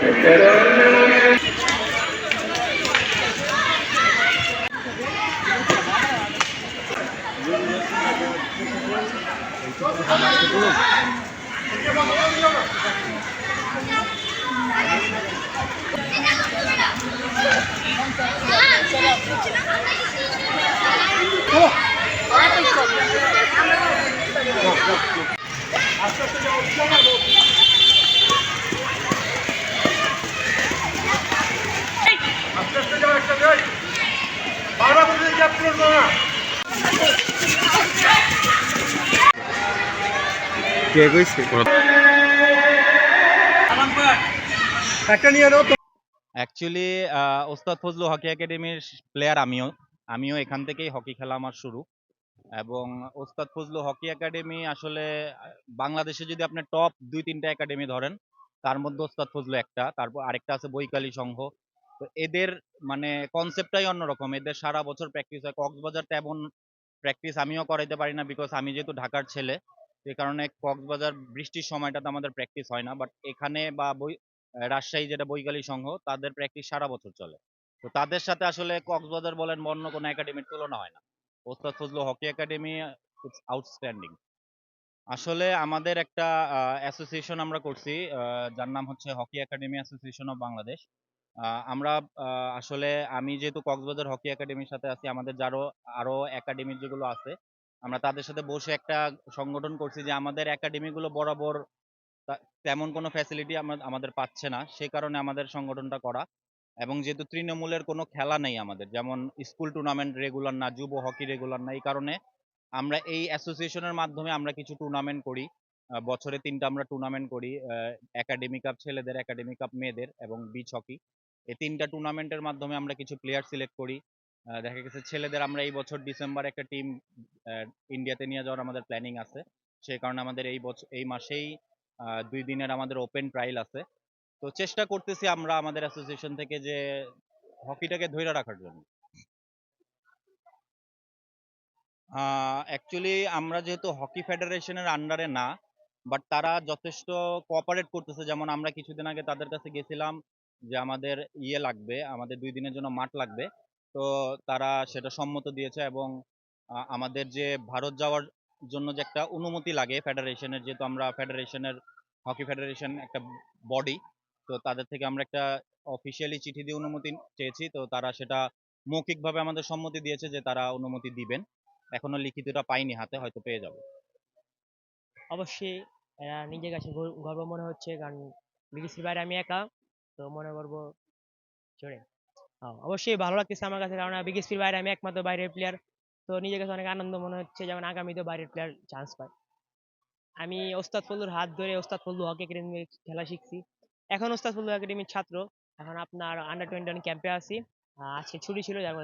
Pero... কে কইছে? একটা নিয়ে নাও অ্যাকচুয়ালি ওস্তাদ ফজলু হকি একাডেমির প্লেয়ার আমিও আমিও এখান থেকেই হকি খেলা আমার শুরু। এবং ওস্তাদ ফজলু হকি একাডেমি আসলে, বাংলাদেশে যদি আপনি টপ দুই, তিনটা একাডেমি ধরেন, তার মধ্যে ওস্তাদ ফজলু একটা, তারপর আরেকটা আছে বৈকালী সংঘ। তো এদের মানে কনসেপ্টটাই অন্যরকম। এদের সারা বছর প্র্যাকটিস হয়। কক্সবাজার তেমন প্র্যাকটিস আমিও করাইতে পারি না বিকজ আমি যেহেতু ঢাকার ছেলে সে কারণে কক্সবাজার বৃষ্টির সময়টাতে আমাদের প্র্যাকটিস হয় না বাট এখানে বা বই রাজশাহী যেটা বৈকালী সংঘ, তাদের প্র্যাকটিস সারা বছর চলে। তো তাদের সাথে আসলে কক্সবাজার বলেন অন্য কোনো একাডেমির তুলনা হয় না। ওস্তাদ ফজলু হকি একাডেমি আউটস্ট্যান্ডিং আসলে আমাদের একটা অ্যাসোসিয়েশন আমরা করছি যার নাম হচ্ছে hockey academy association of Bangladesh. আমরা আসলে আমি যেহেতু কক্সবাজার হকি একাডেমির সাথে আছি, আমাদের যারও আরও একাডেমি যেগুলো আছে আমরা তাদের সাথে বসে একটা সংগঠন করছি যে আমাদের একাডেমি গুলো বরাবর তেমন কোনো ফ্যাসিলিটি আমাদের পাচ্ছে না। সেই কারণে আমাদের সংগঠনটা করা। এবং যেহেতু তৃণমূলের কোনো খেলা নেই আমাদের, যেমন স্কুল টুর্নামেন্ট রেগুলার না, যুব হকি রেগুলার না, এই কারণে আমরা এই অ্যাসোসিয়েশনের মাধ্যমে আমরা কিছু টুর্নামেন্ট করি। বছরে তিনটা আমরা টুর্নামেন্ট করি একাডেমি কাপ ছেলেদের একাডেমি কাপ মেয়েদের এবং বিচ হকি এই তিনটা টুর্নামেন্টের মাধ্যমে আমরা কিছু প্লেয়ার সিলেক্ট করি। দেখা গেছে ছেলেদের আমরা এই বছর ডিসেম্বর একটা টিম ইন্ডিয়াতে নিয়ে যাওয়ার আমাদের প্ল্যানিং আছে। সেই কারণে আমাদের এই বছর এই মাসেই দুই দিনের আমাদের ওপেন ট্রায়াল আছে। তো চেষ্টা করতেছি আমরা আমাদের অ্যাসোসিয়েশন থেকে যে হকিটাকে ধরে রাখার জন্য। অ্যাকচুয়ালি আমরা যেহেতু হকি ফেডারেশনের আন্ডারে না বাট তারা যথেষ্ট কোঅপারেট করতেছে। যেমন আমরা কিছুদিন আগে তাদের কাছে গেছিলাম যে আমাদের ইয়ে লাগবে, আমাদের দুই দিনের জন্য মাঠ লাগবে। তো তারা সেটা সম্মত দিয়েছে এবং আমাদের যে ভারত যাওয়ার জন্য যে একটা অনুমতি লাগে ফেডারেশনের যেহেতু আমরা ফেডারেশনের হকি ফেডারেশন একটা বডি তো তাদের থেকে আমরা একটা অফিসিয়ালি চিঠি দিয়ে অনুমতি চেয়েছি, তো তারা সেটা মৌখিকভাবে আমাদের সম্মতি দিয়েছে যে তারা অনুমতি দিবেন। এখনও লিখিতটা পাইনি হাতে, হয়তো পেয়ে যাব। অবশ্যই এরা নিজের কাছে গর্ব মনে হচ্ছে, কারণ বিদেশের বাইরে আমি একা, তো মনে করব, চলে। অবশ্যই ভালো লাগতেছে আমার কাছে। কারণ বিদেশের বাইরে আমি একমাত্র বাইরের প্লেয়ার তো নিজের কাছে অনেক আনন্দ মনে হচ্ছে যেমন আগামীতেও বাইরের প্লেয়ার চান্স পায়। আমি ওস্তাদ ফজলুর হাত ধরে ওস্তাদ ফজলু হকি একাডেমি খেলা শিখছি। এখন ওস্তাদ ফজলু একাডেমির ছাত্র। এখন আপনার আন্ডার টোয়েন্টি ওয়ান ক্যাম্পে আছি। আজকে ছুটি ছিল, যার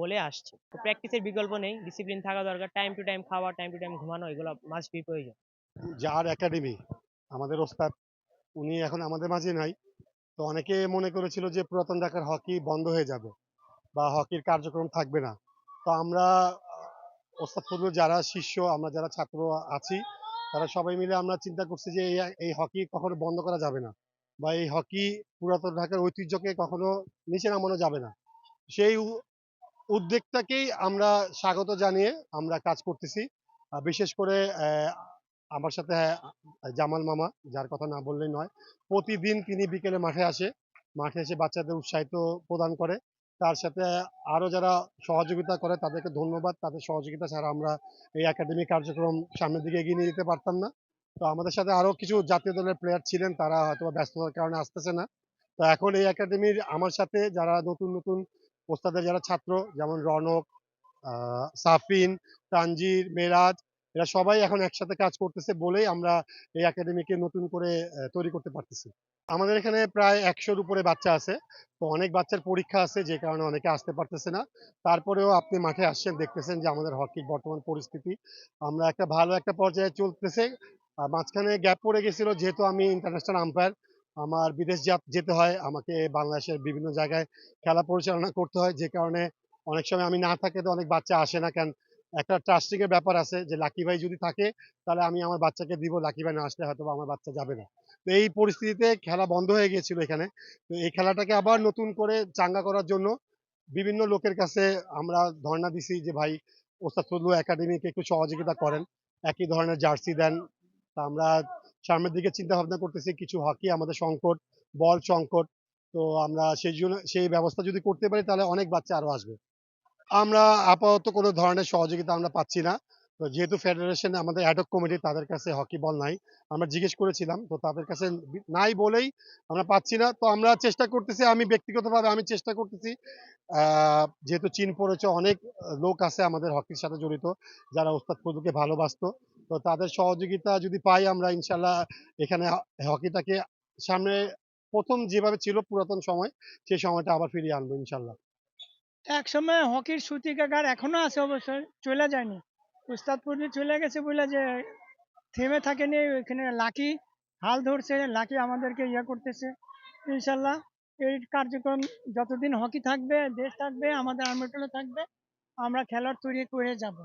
বলে আসছে। তো প্র্যাকটিসের বিকল্প নেই ডিসিপ্লিন থাকা দরকার টাইম টু টাইম খাওয়া টাইম টু টাইম ঘুমানো, এগুলো মাস্ট বি প্রয়োজন। যার একাডেমি আমাদের ওস্তাদ, উনি এখন আমাদের মাঝে নাই। তো অনেকে মনে করেছিল যে পুরাতন ঢাকার হকি বন্ধ হয়ে যাবে বা হকির কার্যক্রম থাকবে না। তো আমরা, ওস্তাদ যারা শিষ্য, আমরা যারা ছাত্র আছি, তারা সবাই মিলে আমরা চিন্তা করছি যে এই হকি কখনো বন্ধ করা যাবে না বা এই হকি পুরাতন ঢাকার ঐতিহ্যকে কখনো নিচে নামানো যাবে না। সেই উদ্যোগটাকেই আমরা স্বাগত জানিয়ে আমরা কাজ করতেছি। বিশেষ করে আমার সাথে জামাল মামা, যার কথা না বললেই নয়। প্রতিদিন তিনি বিকেলে মাঠে আসে। মাঠে এসে বাচ্চাদের উৎসাহিত প্রদান করে। তার সাথে আরও যারা সহযোগিতা করে, তাদেরকে ধন্যবাদ। তাদের সহযোগিতা ছাড়া আমরা এই একাডেমি কার্যক্রম সামনের দিকে এগিয়ে নিয়ে যেতে পারতাম না। তো আমাদের সাথে আরও কিছু জাতীয় দলের প্লেয়ার ছিলেন। তারা হয়তো ব্যস্ততার কারণে আসতেছে না। তো এখন এই একাডেমির আমার সাথে যারা নতুন নতুন ওস্তাদের যারা ছাত্র, যেমন রনক সাফিন, তানজির, মেরাজ এরা সবাই এখন একসাথে কাজ করতেছে বলেই আমরা এই একাডেমিকে নতুন করে তৈরি করতে পারতেছি। আমাদের এখানে প্রায় একশোর উপরে বাচ্চা আছে। তো অনেক বাচ্চার পরীক্ষা আছে যে কারণে অনেকে আসতে পারতেছে না। তারপরেও আপনি মাঠে আসছেন, দেখতেছেন যে আমাদের হকির বর্তমান পরিস্থিতি। আমরা একটা ভালো একটা পর্যায়ে চলতেছে। মাঝখানে গ্যাপ পড়ে গেছিল, যেহেতু আমি ইন্টারন্যাশনাল আম্পায়ার আমার বিদেশ যেতে হয়, আমাকে বাংলাদেশের বিভিন্ন জায়গায় খেলা পরিচালনা করতে হয়। যে কারণে অনেক সময় আমি না থাকলে তো অনেক বাচ্চা আসে না কেন? একটা ট্রাস্টিং এর ব্যাপার আছে যে, লাকি ভাই যদি থাকে, তাহলে আমি আমার বাচ্চাকে দিব, লাকি ভাই না আসলে হয়তো আমার বাচ্চা যাবে না। তো এই পরিস্থিতিতে খেলা বন্ধ হয়ে গিয়েছিল এখানে। তো এই খেলাটাকে আবার নতুন করে চাঙ্গা করার জন্য বিভিন্ন লোকের কাছে আমরা ধর্ণা দিছি যে, ভাই, ওস্তাদ ফজলু একাডেমিকে একটু সহযোগিতা করেন। একই ধরনের জার্সি দেন। তা আমরা সামনের দিকে চিন্তা ভাবনা করতেছি, কিছু হকি, আমাদের সংকট, বল সংকট। তো আমরা সেই জন্য, সেই ব্যবস্থা যদি করতে পারি, তাহলে অনেক বাচ্চা আরও আসবে। আমরা আপাতত কোনো ধরনের সহযোগিতা আমরা পাচ্ছি না। তো যেহেতু ফেডারেশন আমাদের অ্যাডক কমিটি তাদের কাছে হকি বল নাই। আমরা জিজ্ঞেস করেছিলাম, তো তাদের কাছে নাই বলেই আমরা পাচ্ছি না। তো আমরা চেষ্টা করতেছি, আমি ব্যক্তিগতভাবে আমি চেষ্টা করতেছি। যেহেতু চীন পড়েছে, অনেক লোক আছে আমাদের হকির সাথে জড়িত, যারা ওস্তাদ ফজলুকে ভালোবাসতো। তো তাদের সহযোগিতা যদি পাই আমরা ইনশাল্লাহ এখানে হকিটাকে সামনে প্রথম যেভাবে ছিল পুরাতন সময়, সেই সময়টা আবার ফিরিয়ে আনব ইনশাল্লাহ এক সময় হকির সূতিকাগার এখনও আছে অবশ্যই চলে যায়নি। উস্তাদপুরে চলে গেছে বলে যে থেমে থাকেনি, ওইখানে লাকি হাল ধরছে, লাকি আমাদেরকে ইয়ে করতেছে। ইনশাল্লাহ এই কার্যক্রম যতদিন হকি থাকবে, দেশ থাকবে, আমাদের আর্মিটলে থাকবে, আমরা খেলার তৈরি করে যাব।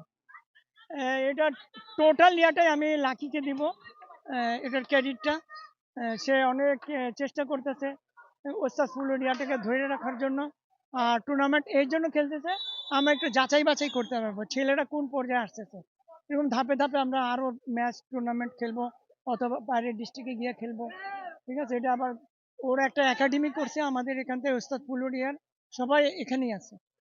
এটা টোটাল ইয়াটাই আমি লাকিকে দিব এটার ক্রেডিটটা সে অনেক চেষ্টা করতেছে ওস্তাদ ফুলুর ইয়াটাকে ধরে রাখার জন্য। টুর্নামেন্ট এর জন্য খেলতেছে। আমরা একটু যাচাই বাছাই করতে পারব ছেলেরা কোন পর্যায়ে আসতেছে? এরকম ধাপে ধাপে আমরা আরও ম্যাচ টুর্নামেন্ট খেলব, অথবা বাইরের ডিস্ট্রিক্টে গিয়ে খেলব। ঠিক আছে? এটা আবার, ওর একটা একাডেমি করছে আমাদের এখান থেকে ওস্তাদ পুলুরিয়ার সবাই এখানেই আছে।